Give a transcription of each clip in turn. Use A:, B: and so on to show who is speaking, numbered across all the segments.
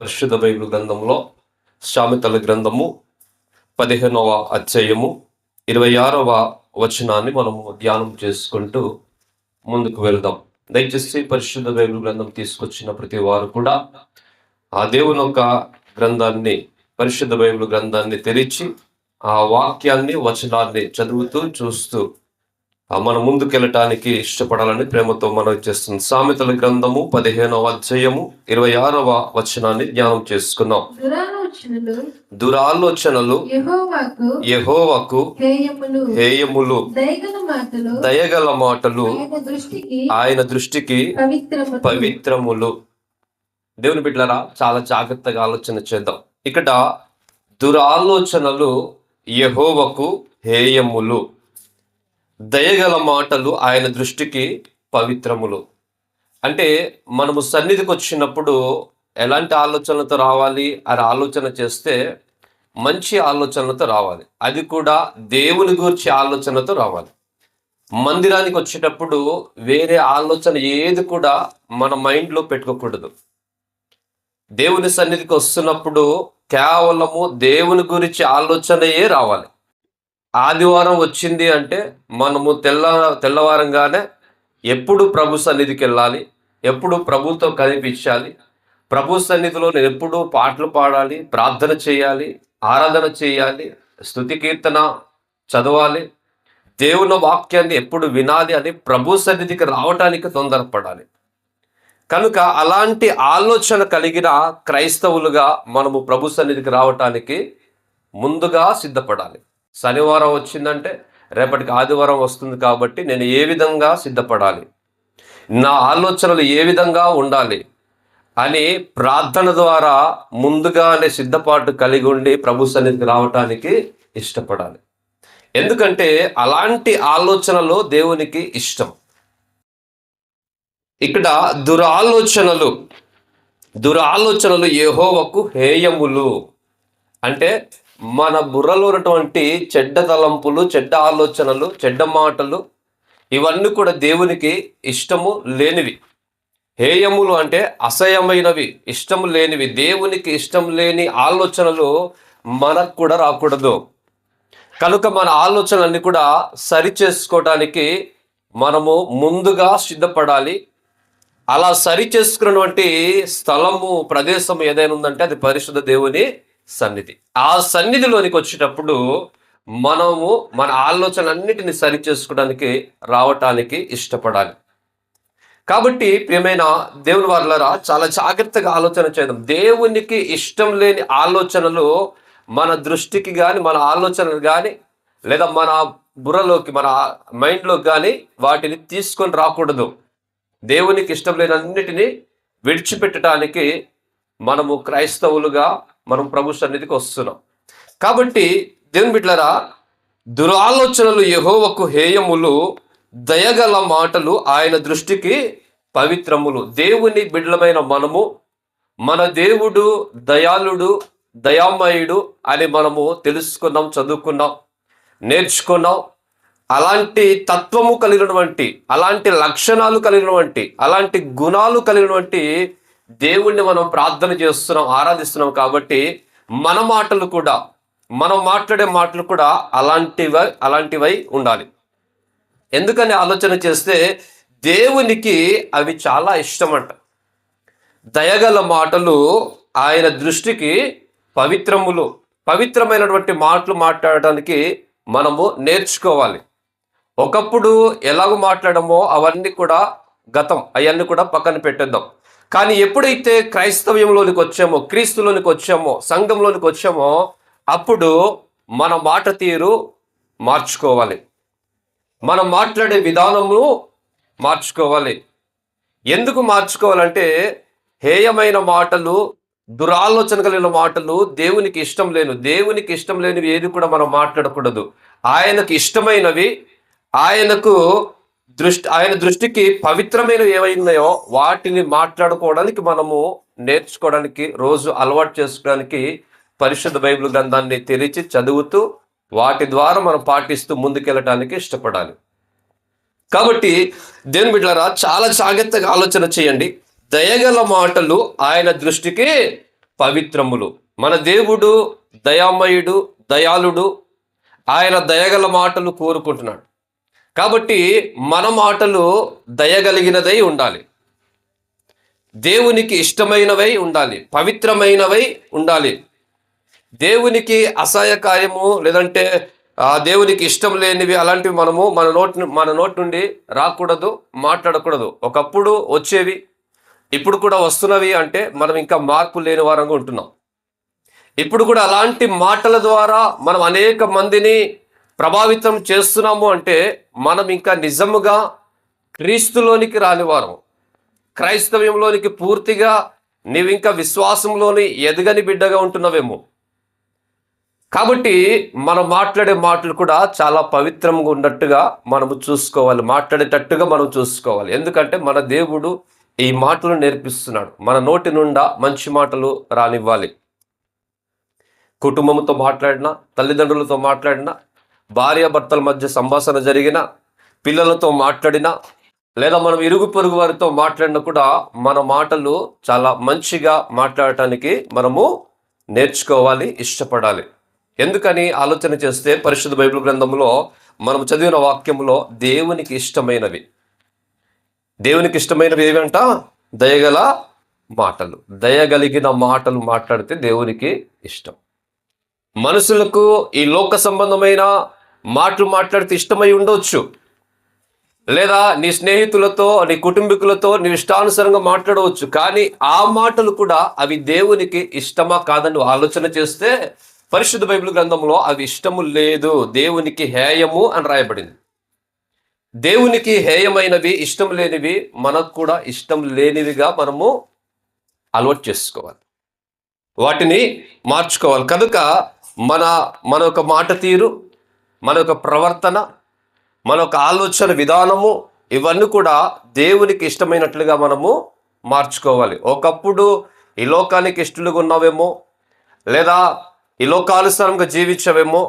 A: పరిశుద్ధ బైబిల్ గ్రంథంలో సామెతల గ్రంథము పదిహేనవ అధ్యాయము ఇరవై ఆరవ వచనాన్ని మనము ధ్యానం చేసుకుంటూ ముందుకు వెళ్దాం. దయచేసి పరిశుద్ధ బైబిల్ గ్రంథం తీసుకొచ్చిన ప్రతి వారు కూడా ఆ దేవుని యొక్క గ్రంథాన్ని పరిశుద్ధ బైబిల్ గ్రంథాన్ని తెరిచి ఆ వాక్యాన్ని వచనాన్ని చదువుతూ చూస్తూ మనం ముందుకెళ్ళటానికి ఇష్టపడాలని ప్రేమతో మనం చేస్తుంది సామెతల గ్రంథము పదిహేనవ అధ్యాయము ఇరవై ఆరవ వచనాన్ని ధ్యానం చేసుకుందాం
B: దురాలోచనలు యెహోవాకు హేయములు దయగల మాటలు ఆయన దృష్టికి
A: పవిత్రములు. దేవుని బిడ్డలారా చాలా జాగ్రత్తగా ఆలోచన చేద్దాం. ఇక్కడ దురాలోచనలు యెహోవకు హేయములు. దయగల మాటలు ఆయన దృష్టికి పవిత్రములు. అంటే మనము సన్నిధికి వచ్చినప్పుడు ఎలాంటి ఆలోచనలతో రావాలి? అని ఆలోచన చేస్తే మంచి ఆలోచనలతో రావాలి. అది కూడా దేవుని గురించి ఆలోచనతో రావాలి. మందిరానికి వచ్చేటప్పుడు వేరే ఆలోచన ఏది కూడా మన మైండ్లో పెట్టుకోకూడదు. దేవుని సన్నిధికి వస్తున్నప్పుడు కేవలము దేవుని గురించి ఆలోచనయే రావాలి. ఆదివారం వచ్చింది అంటే మనము తెల్ల తెల్లవారంగానే ఎప్పుడు ప్రభు సన్నిధికి వెళ్ళాలి ఎప్పుడు ప్రభుతో కనిపించాలి ప్రభు సన్నిధిలో నేను ఎప్పుడు పాటలు పాడాలి ప్రార్థన చేయాలి ఆరాధన చేయాలి స్థుతి కీర్తన చదవాలి దేవుని వాక్యాన్ని ఎప్పుడు వినాలి అని ప్రభు సన్నిధికి రావటానికి తొందరపడాలి. కనుక అలాంటి ఆలోచన కలిగిన క్రైస్తవులుగా మనము ప్రభు సన్నిధికి రావటానికి ముందుగా సిద్ధపడాలి. శనివారం వచ్చిందంటే రేపటికి ఆదివారం వస్తుంది కాబట్టి నేను ఏ విధంగా సిద్ధపడాలి? నా ఆలోచనలు ఏ విధంగా ఉండాలి? అని ప్రార్థన ద్వారా ముందుగానే సిద్ధపాటు కలిగి ఉండి ప్రభు సన్నిధికి రావటానికి ఇష్టపడాలి. ఎందుకంటే అలాంటి ఆలోచనలు దేవునికి ఇష్టం. ఇక్కడ దురాలోచనలు దురాలోచనలు ఏహోవకు హేయములు. అంటే మన బుర్రలో ఉన్నటువంటి చెడ్డ తలంపులు చెడ్డ ఆలోచనలు చెడ్డ మాటలు ఇవన్నీ కూడా దేవునికి ఇష్టము లేనివి. హేయములు అంటే అసహ్యమైనవి ఇష్టం లేనివి. దేవునికి ఇష్టం లేని ఆలోచనలు మనకు కూడా రాకూడదు. కనుక మన ఆలోచనలన్నీ కూడా సరి చేసుకోవటానికి మనము ముందుగా సిద్ధపడాలి. అలా సరి చేసుకున్నటువంటి స్థలము ప్రదేశం ఏదైనా ఉందంటే అది పరిశుద్ధ దేవుని సన్నిధి. ఆ సన్నిధిలోనికి వచ్చేటప్పుడు మనము మన ఆలోచనలన్నిటిని సరి చేసుకోవడానికి రావటానికి ఇష్టపడాలి. కాబట్టి ప్రియమైన దేవుని వారులారా చాలా జాగ్రత్తగా ఆలోచన చేద్దాం. దేవునికి ఇష్టం లేని ఆలోచనలు మన దృష్టికి కానీ మన ఆలోచనలు కానీ లేదా మన బుర్రలోకి మన మైండ్లోకి కానీ వాటిని తీసుకొని రాకూడదు. దేవునికి ఇష్టం లేని అన్నిటినీ విడిచిపెట్టడానికి మనము క్రైస్తవులుగా మనం ప్రభు సన్నిధికి వస్తున్నాం. కాబట్టి దేవుని బిడ్డలారా దురాలోచనలు యహోవకు హేయములు దయగల మాటలు ఆయన దృష్టికి పవిత్రములు. దేవుని బిడ్డలమైన మనము మన దేవుడు దయాళుడు దయామయుడు అని మనము తెలుసుకున్నాం చదువుకున్నాం నేర్చుకున్నాం. అలాంటి తత్వము కలిగినటువంటి అలాంటి లక్షణాలు కలిగినటువంటి అలాంటి గుణాలు కలిగినటువంటి దేవుణ్ణి మనం ప్రార్థన చేస్తున్నాం ఆరాధిస్తున్నాం కాబట్టి మన మాటలు కూడా మనం మాట్లాడే మాటలు కూడా అలాంటివై అలాంటివై ఉండాలి. ఎందుకని ఆలోచన చేస్తే దేవునికి అవి చాలా ఇష్టమంట. దయగల మాటలు ఆయన దృష్టికి పవిత్రములు పవిత్రమైనటువంటి మాటలు మాట్లాడడానికి మనము నేర్చుకోవాలి. ఒకప్పుడు ఎలాగో మాట్లాడమో అవన్నీ కూడా గతం అవన్నీ కూడా పక్కన పెట్టేద్దాం. కానీ ఎప్పుడైతే క్రైస్తవ్యంలోనికి వచ్చామో క్రీస్తులోనికి వచ్చామో సంఘంలోనికి వచ్చామో అప్పుడు మన మాట తీరు మార్చుకోవాలి. మనం మాట్లాడే విధానము మార్చుకోవాలి. ఎందుకు మార్చుకోవాలంటే హేయమైన మాటలు దురాలోచన కలిగిన మాటలు దేవునికి ఇష్టం లేను. దేవునికి ఇష్టం లేనివి ఏది కూడా మనం మాట్లాడకూడదు. ఆయనకు ఇష్టమైనవి ఆయనకు దృష్టి ఆయన దృష్టికి పవిత్రమైన ఏమైనాయో వాటిని మాట్లాడుకోవడానికి మనము నేర్చుకోవడానికి రోజు అలవాటు చేసుకోవడానికి పరిశుద్ధ బైబిల్ గ్రంథాన్ని తెరిచి చదువుతూ వాటి ద్వారా మనం పాటిస్తూ ముందుకెళ్ళటానికి ఇష్టపడాలి. కాబట్టి దేని బిడ్డరా చాలా జాగ్రత్తగా ఆలోచన చేయండి. దయగల మాటలు ఆయన దృష్టికి పవిత్రములు. మన దేవుడు దయామయుడు దయాళుడు ఆయన దయగల మాటలు కోరుకుంటున్నాడు. కాబట్టి మన మాటలు దయగలిగినదై ఉండాలి. దేవునికి ఇష్టమైనవై ఉండాలి. పవిత్రమైనవై ఉండాలి. దేవునికి అసహాయకార్యము లేదంటే ఆ దేవునికి ఇష్టం లేనివి అలాంటివి మనము మన నోటి మన నోటి నుండి రాకూడదు మాట్లాడకూడదు. ఒకప్పుడు వచ్చేవి ఇప్పుడు కూడా వస్తున్నవి అంటే మనం ఇంకా మార్పు లేని వారంగా ఉంటున్నాం. ఇప్పుడు కూడా అలాంటి మాటల ద్వారా మనం అనేక మందిని ప్రభావితం చేస్తున్నాము అంటే మనం ఇంకా నిజముగా క్రీస్తులోనికి రానివారం. క్రైస్తవ్యంలోనికి పూర్తిగా నీవు ఇంకా విశ్వాసంలోని ఎదగని బిడ్డగా ఉంటున్నావేమో. కాబట్టి మనం మాట్లాడే మాటలు కూడా చాలా పవిత్రంగా ఉన్నట్టుగా మనము చూసుకోవాలి. మాట్లాడేటట్టుగా మనం చూసుకోవాలి. ఎందుకంటే మన దేవుడు ఈ మాటలు నేర్పిస్తున్నాడు. మన నోటి నుండా మంచి మాటలు రానివ్వాలి. కుటుంబంతో మాట్లాడినా తల్లిదండ్రులతో మాట్లాడినా భార్యాభర్తల మధ్య సంభాషణ జరిగిన పిల్లలతో మాట్లాడినా లేదా మనం ఇరుగు పొరుగు వారితో మాట్లాడినా కూడా మన మాటలు చాలా మంచిగా మాట్లాడటానికి మనము నేర్చుకోవాలి ఇష్టపడాలి. ఎందుకని ఆలోచన చేస్తే పరిశుద్ధ బైబిల్ గ్రంథంలో మనం చదివిన వాక్యంలో దేవునికి ఇష్టమైనవి. దేవునికి ఇష్టమైనవి ఏవంట? దయగల మాటలు. దయగలిగిన మాటలు మాట్లాడితే దేవునికి ఇష్టం. మనుషులకు ఈ లోక సంబంధమైన మాటలు మాట్లాడితే ఇష్టమై ఉండవచ్చు లేదా నీ స్నేహితులతో నీ కుటుంబీకులతో నీ ఇష్టానుసారంగా మాట్లాడవచ్చు. కానీ ఆ మాటలు కూడా అవి దేవునికి ఇష్టమా కాదని ఆలోచన చేస్తే పరిశుద్ధ బైబిల్ గ్రంథంలో అవి ఇష్టము లేదు. దేవునికి హేయము అని రాయబడింది. దేవునికి హేయమైనవి ఇష్టం లేనివి మనకు కూడా ఇష్టం లేనివిగా మనము అలవాటు చేసుకోవాలి. వాటిని మార్చుకోవాలి. కనుక మన మన యొక్క మాట తీరు మన యొక్క ప్రవర్తన మన యొక్క ఆలోచన విధానము ఇవన్నీ కూడా దేవునికి ఇష్టమైనట్లుగా మనము మార్చుకోవాలి. ఒకప్పుడు ఈ లోకానికి ఇష్టలుగా ఉన్నావేమో లేదా ఈ లోకానుసారంగా జీవించవేమో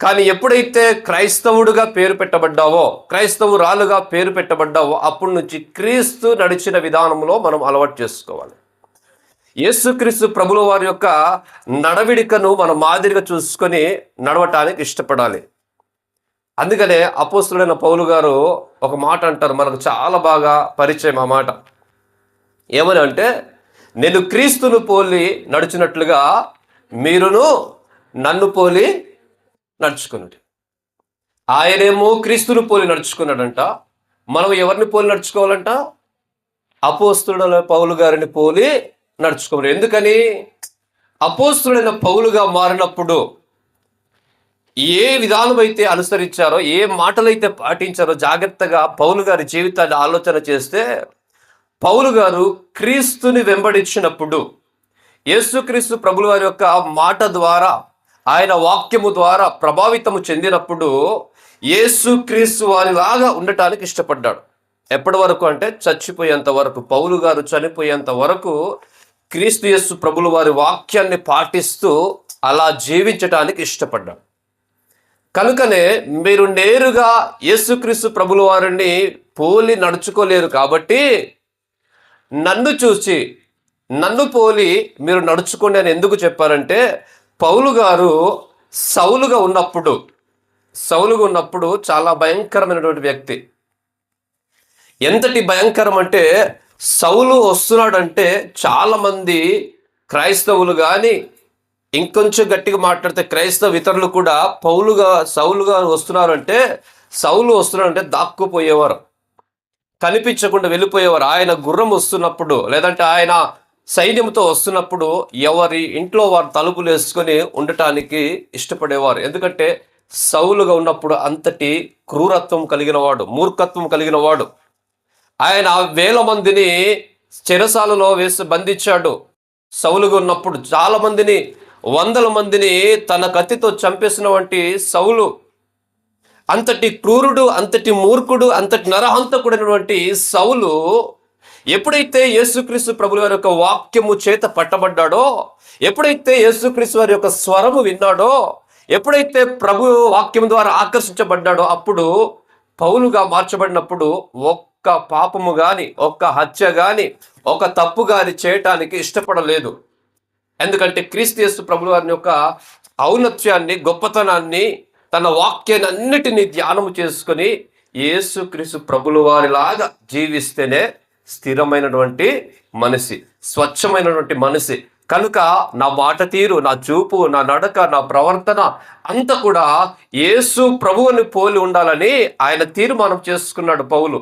A: కానీ ఎప్పుడైతే క్రైస్తవుడుగా పేరు పెట్టబడ్డావో క్రైస్తవురాలుగా పేరు పెట్టబడ్డావో అప్పటి నుంచి క్రీస్తు నడిచిన విధానంలో మనం అలవాటు చేసుకోవాలి. యేసుక్రీస్తు ప్రభుల వారి యొక్క నడవిడికను మనం మాదిరిగా చూసుకొని నడవటానికి ఇష్టపడాలి. అందుకనే అపోస్తుడైన పౌలు గారు ఒక మాట అంటారు. మనకు చాలా బాగా పరిచయం ఆ మాట. ఏమని అంటే నేను క్రీస్తును పోలి నడిచినట్లుగా మీరును నన్ను పోలి నడుచుకున్నట్టు ఆయనేమో క్రీస్తును పోలి నడుచుకున్నాడంట. మనం ఎవరిని పోలి నడుచుకోవాలంట? అపోస్తుడైన పౌలు గారిని పోలి నడుచుకోవాలి. ఎందుకని? అపోస్తుడైన పౌలుగా మారినప్పుడు ఏ విధానమైతే అయితే అనుసరించారో ఏ మాటలైతే పాటించారో జాగ్రత్తగా పౌలు గారి జీవితాన్ని ఆలోచన చేస్తే పౌలు గారు క్రీస్తుని వెంబడించినప్పుడు యేసుక్రీస్తు ప్రభుల వారి యొక్క మాట ద్వారా ఆయన వాక్యము ద్వారా ప్రభావితము చెందినప్పుడు యేసుక్రీస్తు వారిలాగా ఉండటానికి ఇష్టపడ్డాడు. ఎప్పటి వరకు అంటే చచ్చిపోయేంత వరకు పౌలు గారు చనిపోయేంత వరకు క్రీస్తు యేసు ప్రభుల వారి వాక్యాన్ని పాటిస్తూ అలా జీవించటానికి ఇష్టపడ్డాడు. కనుకనే మీరు నేరుగా యేసుక్రీస్తు ప్రభుల వారిని పోలి నడుచుకోలేరు కాబట్టి నన్ను చూసి నన్ను పోలి మీరు నడుచుకోండి అని ఎందుకు చెప్పారంటే పౌలు గారు సౌలుగా ఉన్నప్పుడు సౌలుగా ఉన్నప్పుడు చాలా భయంకరమైనటువంటి వ్యక్తి. ఎంతటి భయంకరం అంటే సౌలు వస్తున్నాడంటే చాలామంది క్రైస్తవులు కానీ ఇంకొంచెం గట్టిగా మాట్లాడితే క్రైస్తవ ఇతరులు కూడా పౌలుగా సౌలుగా వస్తున్నారంటే సౌలు వస్తున్నారంటే దాక్కుపోయేవారు. కనిపించకుండా వెళ్ళిపోయేవారు. ఆయన గుర్రం వస్తున్నప్పుడు లేదంటే ఆయన సైన్యంతో వస్తున్నప్పుడు ఎవరి ఇంట్లో వారు తలుపులు వేసుకొని ఉండటానికి ఇష్టపడేవారు. ఎందుకంటే సౌలుగా ఉన్నప్పుడు అంతటి క్రూరత్వం కలిగిన వాడు మూర్ఖత్వం కలిగిన వాడు. ఆయన వేల మందిని చెరసాలలో వేసి బంధించాడు. సౌలుగా ఉన్నప్పుడు చాలా మందిని వందల మందిని తన కత్తితో చంపేసిన వంటి సౌలు అంతటి క్రూరుడు అంతటి మూర్ఖుడు అంతటి నరహంతకుడైనటువంటి సౌలు ఎప్పుడైతే యేసుక్రీస్తు ప్రభుల వారి యొక్క వాక్యము చేత పట్టబడ్డాడో ఎప్పుడైతే యేసుక్రీస్తు వారి యొక్క స్వరము విన్నాడో ఎప్పుడైతే ప్రభు వాక్యం ద్వారా ఆకర్షించబడ్డాడో అప్పుడు పౌలుగా మార్చబడినప్పుడు ఒక్క పాపము గాని ఒక్క హత్య గాని ఒక తప్పు గాని చేయటానికి ఇష్టపడలేదు. ఎందుకంటే క్రీస్తు యేసు ప్రభుల వారి యొక్క ఔన్నత్యాన్ని గొప్పతనాన్ని తన వాక్యాన్ని అన్నిటినీ ధ్యానము చేసుకొని యేసు క్రీస్తు ప్రభుల వారిలాగా జీవిస్తేనే స్థిరమైనటువంటి మనిషి స్వచ్ఛమైనటువంటి మనిషి కనుక నా మాట తీరు నా చూపు నా నడక నా ప్రవర్తన అంతా కూడా యేసు ప్రభువుని పోలి ఉండాలని ఆయన తీర్మానం చేసుకున్నాడు పౌలు.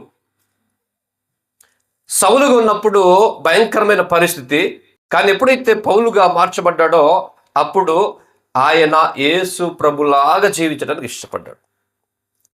A: సౌలుగా ఉన్నప్పుడు భయంకరమైన పరిస్థితి. కానీ ఎప్పుడైతే పౌలుగా మార్చబడ్డాడో అప్పుడు ఆయన యేసు ప్రభులాగా జీవించడానికి ఇష్టపడ్డాడు.